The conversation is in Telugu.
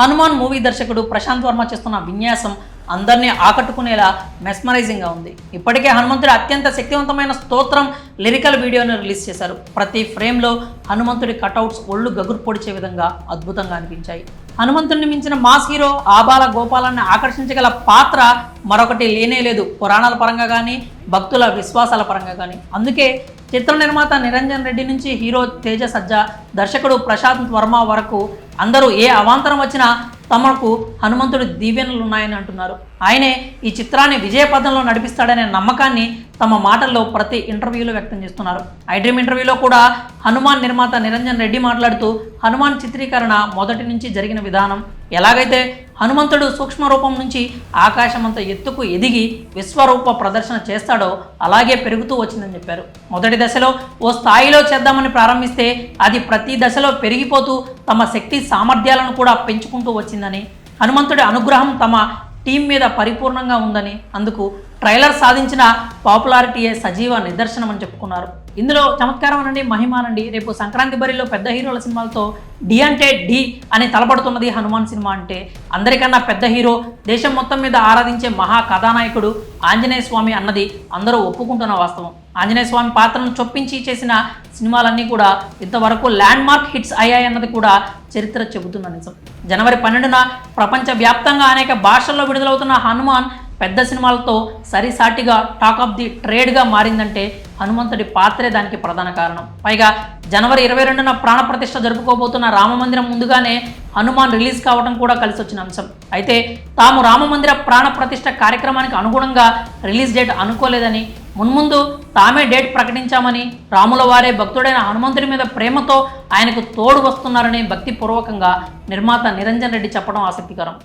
హనుమాన్ మూవీ దర్శకుడు ప్రశాంత్ వర్మ చేస్తున్న విన్యాసం అందరినీ ఆకట్టుకునేలా మెస్మరైజింగ్గా ఉంది. ఇప్పటికే హనుమంతుడి అత్యంత శక్తివంతమైన స్తోత్రం లిరికల్ వీడియోను రిలీజ్ చేశారు. ప్రతి ఫ్రేమ్లో హనుమంతుడి కటౌట్స్ ఒళ్ళు గగురు పొడిచే విధంగా అద్భుతంగా అనిపించాయి. హనుమంతుడిని మించిన మాస్ హీరో ఆబాల గోపాలాన్ని ఆకర్షించగల పాత్ర మరొకటి లేనే లేదు. పురాణాల పరంగా కానీ భక్తుల విశ్వాసాల పరంగా కానీ అందుకే చిత్ర నిర్మాత నిరంజన్ రెడ్డి నుంచి హీరో తేజ సజ్జా దర్శకుడు ప్రశాంత్ వర్మ వరకు అందరూ ఏ అవాంతరం వచ్చినా తమకు హనుమంతుడి దీవెనలు ఉన్నాయని అంటున్నారు. ఆయనే ఈ చిత్రాన్ని విజయపథంలో నడిపిస్తాడనే నమ్మకాన్ని తమ మాటల్లో ప్రతి ఇంటర్వ్యూలో వ్యక్తం చేస్తున్నారు. ఐ ఇంటర్వ్యూలో కూడా హనుమాన్ నిర్మాత నిరంజన్ రెడ్డి మాట్లాడుతూ హనుమాన్ చిత్రీకరణ మొదటి నుంచి జరిగిన విధానం ఎలాగైతే హనుమంతుడు సూక్ష్మ రూపం నుంచి ఆకాశమంత ఎత్తుకు ఎదిగి విశ్వరూప ప్రదర్శన చేస్తాడో అలాగే పెరుగుతూ వచ్చిందని చెప్పారు. మొదటి దశలో ఓ స్థాయిలో చేద్దామని ప్రారంభిస్తే అది ప్రతి దశలో పెరిగిపోతూ తమ శక్తి సామర్థ్యాలను కూడా పెంచుకుంటూ వచ్చిందని హనుమంతుడి అనుగ్రహం తమ టీం మీద పరిపూర్ణంగా ఉందని అందుకు ట్రైలర్ సాధించిన పాపులారిటీయే సజీవ నిదర్శనం అని చెప్పుకున్నారు. ఇందులో చమత్కారం అనండి మహిమ అనండి. రేపు సంక్రాంతి బరిలో పెద్ద హీరోల సినిమాలతో డి అంటే డి అని తలపడుతున్నది హనుమాన్ సినిమా అంటే అందరికన్నా పెద్ద హీరో దేశం మొత్తం మీద ఆరాధించే మహా కథానాయకుడు ఆంజనేయ స్వామి అన్నది అందరూ ఒప్పుకుంటున్న వాస్తవం. ఆంజనేయ స్వామి పాత్రను చొప్పించి చేసిన సినిమాలన్నీ కూడా ఇంతవరకు ల్యాండ్ మార్క్ హిట్స్ అయ్యాయన్నది కూడా చరిత్ర చెబుతున్న నిజం. జనవరి పన్నెండున ప్రపంచవ్యాప్తంగా అనేక భాషల్లో విడుదలవుతున్న హనుమాన్ పెద్ద సినిమాలతో సరిసాటిగా టాక్ ఆఫ్ ది ట్రేడ్గా మారిందంటే హనుమంతుడి పాత్రే దానికి ప్రధాన కారణం. పైగా జనవరి ఇరవై రెండున ప్రాణప్రతిష్ఠ జరుపుకోబోతున్న రామమందిరం ముందుగానే హనుమాన్ రిలీజ్ కావడం కూడా కలిసి వచ్చిన అంశం. అయితే తాము రామమందిర ప్రాణప్రతిష్ఠ కార్యక్రమానికి అనుగుణంగా రిలీజ్ డేట్ అనుకోలేదని మున్ముందు తామే డేట్ ప్రకటించామని రాముల వారే భక్తుడైన హనుమంతుడి మీద ప్రేమతో ఆయనకు తోడు వస్తున్నారని భక్తిపూర్వకంగా నిర్మాత నిరంజన్ రెడ్డి చెప్పడం ఆసక్తికరం.